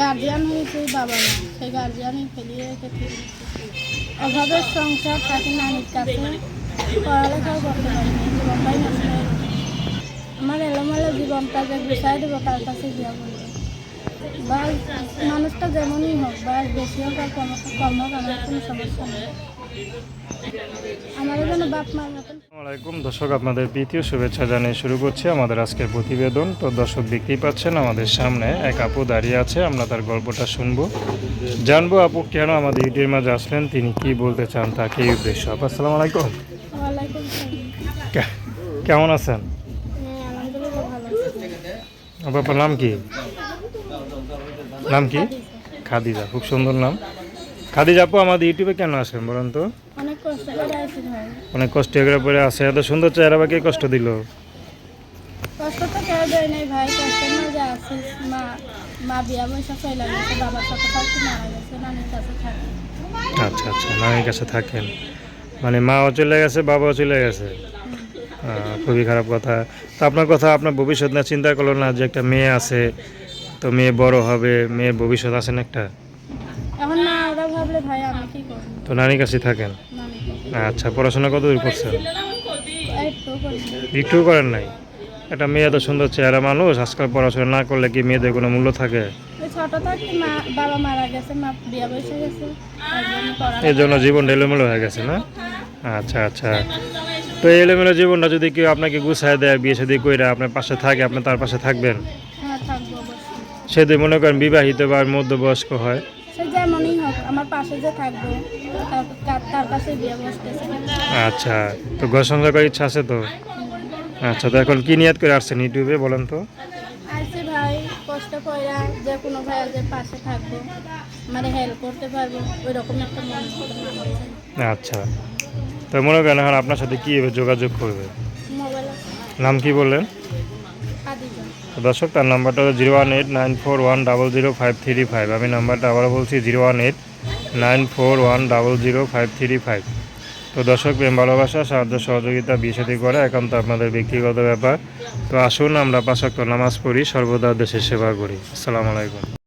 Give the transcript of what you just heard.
Guardian হয়েছে বাবা মা। সেই গার্জিয়ানই ফেলিয়ে রেখে ঠিক অভাবের সংসার থাকে নানির কাছে পড়ালেখাও করতে পারিনি আমার এলোমেলো জীবনটা যে গুছাই দেবো, তার কাছে গিয়া বলব। বা মানুষটা যেমনই হোক বা বেশি হোক আর কম হোক আমার কোনো সমস্যা নেই। আসসালামাইকুম দর্শক আপনাদের প্রীতীয় শুভেচ্ছা জানিয়ে শুরু করছি আমাদের আজকের প্রতিবেদন। তো দর্শক দেখতেই পাচ্ছেন আমাদের সামনে এক আপু দাঁড়িয়ে আছে আমরা তার গল্পটা শুনব। জানব আপু কেন আমাদের ইউটিউবের মাঝে আসলেন তিনি কি বলতে চান তাকে এই উদ্দেশ্য? আপু আসসালামু আলাইকুম। কেমন আছেন? হ্যাঁ আপনার নাম কি? নাম কি? খাদিজা খুব সুন্দর নাম। খাদিজা আপু আমাদের ইউটিউবে কেন আসেন বলুন তো? অনেক কষ্ট করে পরে আসে এত সুন্দর চেহারা বা কে কষ্ট দিল? কষ্ট তো কেউ দেয় নাই ভাই কষ্টের মাঝে আছিস মা মা বিয়া বৈশা চলে গেছে বাবার সাথে থাকতে মারা গেছে নানির কাছে থাকে। আচ্ছা আচ্ছা নানির কাছে থাকেন। মানে মাও চলে গেছে বাবাও চলে গেছে? খুবই খারাপ কথা। তো আপনার কথা আপনার ভবিষ্যৎ না চিন্তা করল না যে একটা মেয়ে আছে তো মেয়ে বড় হবে মেয়ের ভবিষ্যৎ আছে না একটা? এখন না ভাই আমি কি করব? তো নানির কাছে থাকেন? নানি আচ্ছা পড়াশোনা কত দূর করছেন? একটু করেন নাই? একটা মেয়ে এত সুন্দর চেহারা মানুষ আজকাল পড়াশোনা না করলে কি মেয়েদের কোনো মূল্য থাকে? এই জন্য জীবন এলোমেলো হয়ে গেছে না? আচ্ছা আচ্ছা। তো এই এলোমেলো জীবনটা যদি কেউ আপনাকে গুছায় দেয় বিয়ে শাদী কইরা আপনার পাশে থাকে আপনি তার পাশে থাকবেন? হ্যাঁ থাকব অবশ্যই। সে যদি মনে করেন বিবাহিত বা মধ্যবয়স্ক হয়। আমার পাশে যে থাকব তার- তার- তার কাছে বিয়ে বসতেছে। আচ্ছা তো ঘর সংসার করার ইচ্ছা আছে তো? আচ্ছা তো এখন কি নিয়াত করে আসছেন ইউটিউবে বলেন তো? আইসি ভাই কষ্ট কইরা যে কোনো ভাইয়ের যে পাশে থাকব মানে হেল্প করতে পারব ওই রকম একটা মন আচ্ছা তো মনে করেন এখন আপনার সাথে কীভাবে যোগাযোগ করবে? নাম কি বললেন? দর্শক, তার নাম্বারটা হলো zero one eight nine four one double zero five three five. আমি নাম্বারটা আবারও বলছি, zero one eight nine four one double zero five three five. তো দর্শক, প্রেম, ভালোবাসা, সাহায্য, সহযোগিতা, বিয়ে করে একান্ত আপনাদের ব্যক্তিগত ব্যাপার। তো আসুন, আমরা পাশাক্ত নামাজ পড়ি, সর্বদা দেশের সেবা করি। আসসালামু আলাইকুম।